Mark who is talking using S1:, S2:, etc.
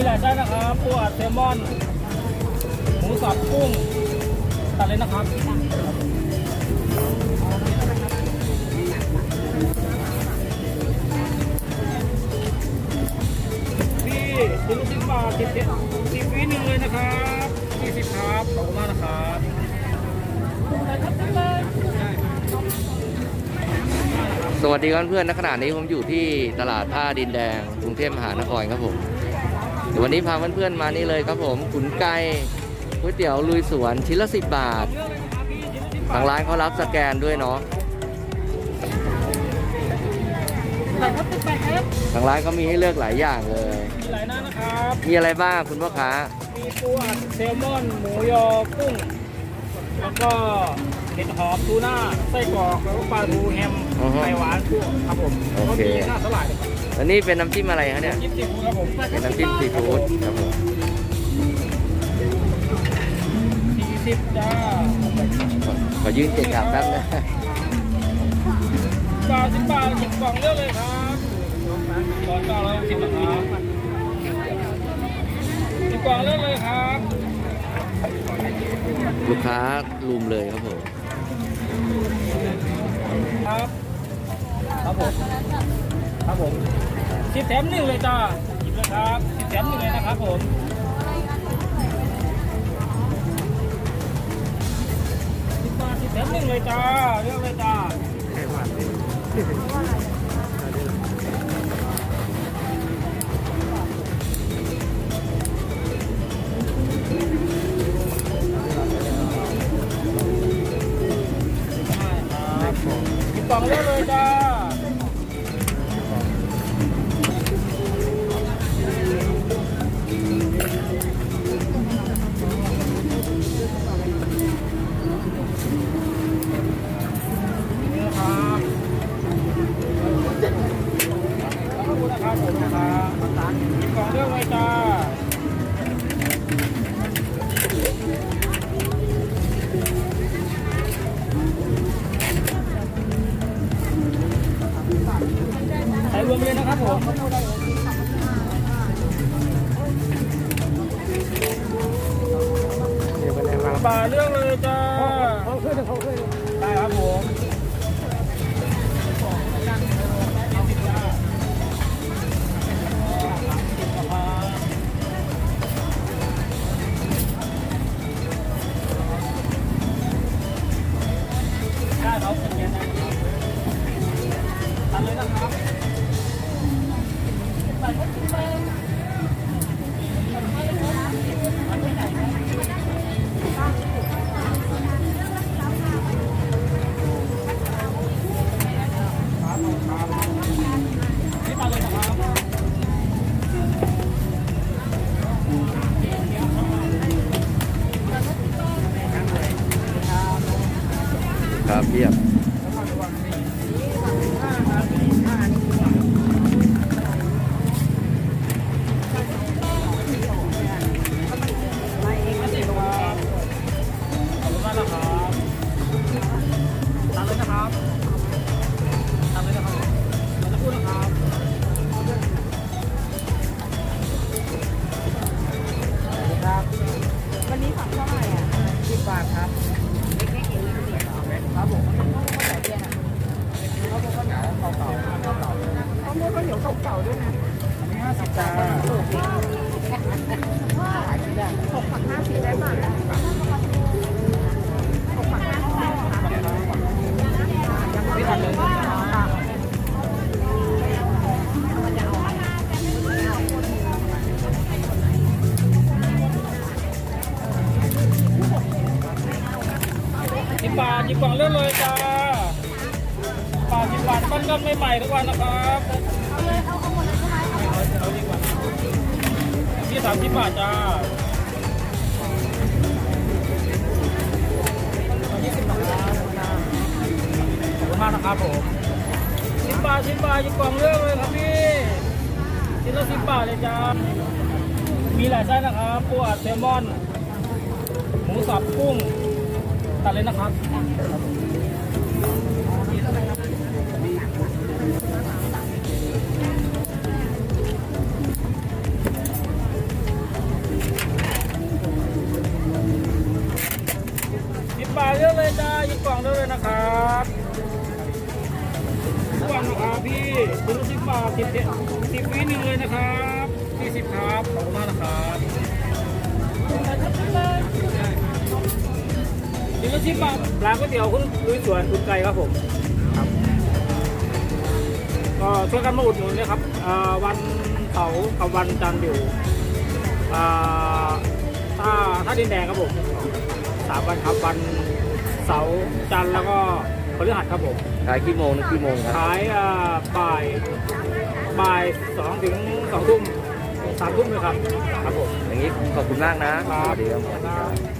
S1: มีหลายไส้นะครับปูอัดแซลมอน หมูสับกุ้ง ตัดเลยนะครับ พี่คุณลูกชิ้นปลาสิบสิบสิบวิหนึ่งเลยนะครับยี่สิบครับ ขอบคุณมากนะครับ
S2: สวัสดีครับเพื่อนๆณขณะนี้ผมอยู่ที่ตลาดผ้าดินแดงกรุงเทพมหานครครับผม เดี๋ยววันนี้พาเพื่อนๆมานี่เลยครับผมขุนไก่ก๋วยเตี๋ยวลุยสวนชิ้นละสิบบาท ทางร้านเขารับสแกนด้วยเนาะ
S1: ใส่ครับติดไปครับ
S2: ทางร้านก็มีให้เลือกหลายอย่างเลย
S1: มีหลายหน้านะครับ
S2: มีอะไรบ้างคุณพ่อค้า
S1: มีปูอัดแซลมอน หมูยอ กุ้ง แล้วก็เห็ดหอมทูน่าไส้กรอกแล้วก็ปลาทูแฮม
S2: อือฮึ
S1: ไข่หวานกุ้งครับผม
S2: โอ
S1: ก็
S2: เค
S1: มีหน้าสลัดครับ
S2: แล้วนี่เป็นน้ำจิ้มอะไรคะเนี่ย
S1: ยี่สิบครับผม
S2: เป็นน้ำจิ้มซีฟู้ดครับผม
S1: สี่สิบจ้า
S2: ขอยืนเกะกะแป๊บนะ
S1: บาทสิบบาทหยิบกล่องเลือกเลยครับก่อนเก้าร้อยสิบนะครับหยิบกล่องเลือกเลยครับ
S2: ลูกค้าลุมเลยครับผม
S1: ครับ ครับผม ครับผมสิบแถมหนึ่งเลยจ้าหยิบเลยครับสิบแถมหนึ่งเลยนะครับผมสิบบาทสิบแถมหนึ่งเลยจ้าเลืองเลยจ้า บผมสิบกล่องเลือกเลยจ้า ปลาเรื่องเลยจ้าได้ครับผม เพี
S2: ยบ
S1: ด้
S3: วยนะ
S1: อันนี้ห้าสิบจ้า
S3: หกผักห้าสิบได้ป่ะหกผักห้าสิบได้ป่ะ
S1: ไม่ทันเลยนะครับสิบบาทหยิบกล่องเลือกเลยจ้าบาทสิบบาทปั้นกันใหม่ทุกวันนะครับ สามสิบบาทจ้ายี่สิบบาทขอบคุณมากนะครับผมสิบบาทสิบบาทหยิบกล่องเลือกเลยครับพี่ชิ้นละสิบบาทเลยจ้า มีหลายไส้นะครับปูอัดแซลมอน หมูสับกุ้ง ตัดเลยนะครับ กล่องได้เลยนะครับกล่องนะครับพี่ชิ้นละสิบบาทสิบสิบวิหนึ่งเลยนะครับสี่สิบครับขอบคุณมากนะครับชิ้นละสิบบาทร้านก๋วยเตี๋ยวคุณลุยสวนคุณไก่ครับผมครับก็ช่วยกันมาอุดหนุนนะครับอ่าวันเสาร์กับวันจันทร์อยู่อ่าถ้าถ้าดินแดงครับผม สามวันครับวันเสาร์จันทร์แล้วก็พฤหัสครับผม
S2: ขายกี่โมงถึงกี่โมงครับ
S1: ขายอ่าบ่ายบ่ายสองถึงสองทุ่มสามทุ่มเลยครับครับผม
S2: อย่างนี้ขอบคุณมากนะ
S1: ครั
S2: ส
S1: บ
S2: วัสดีครับ
S1: ครับ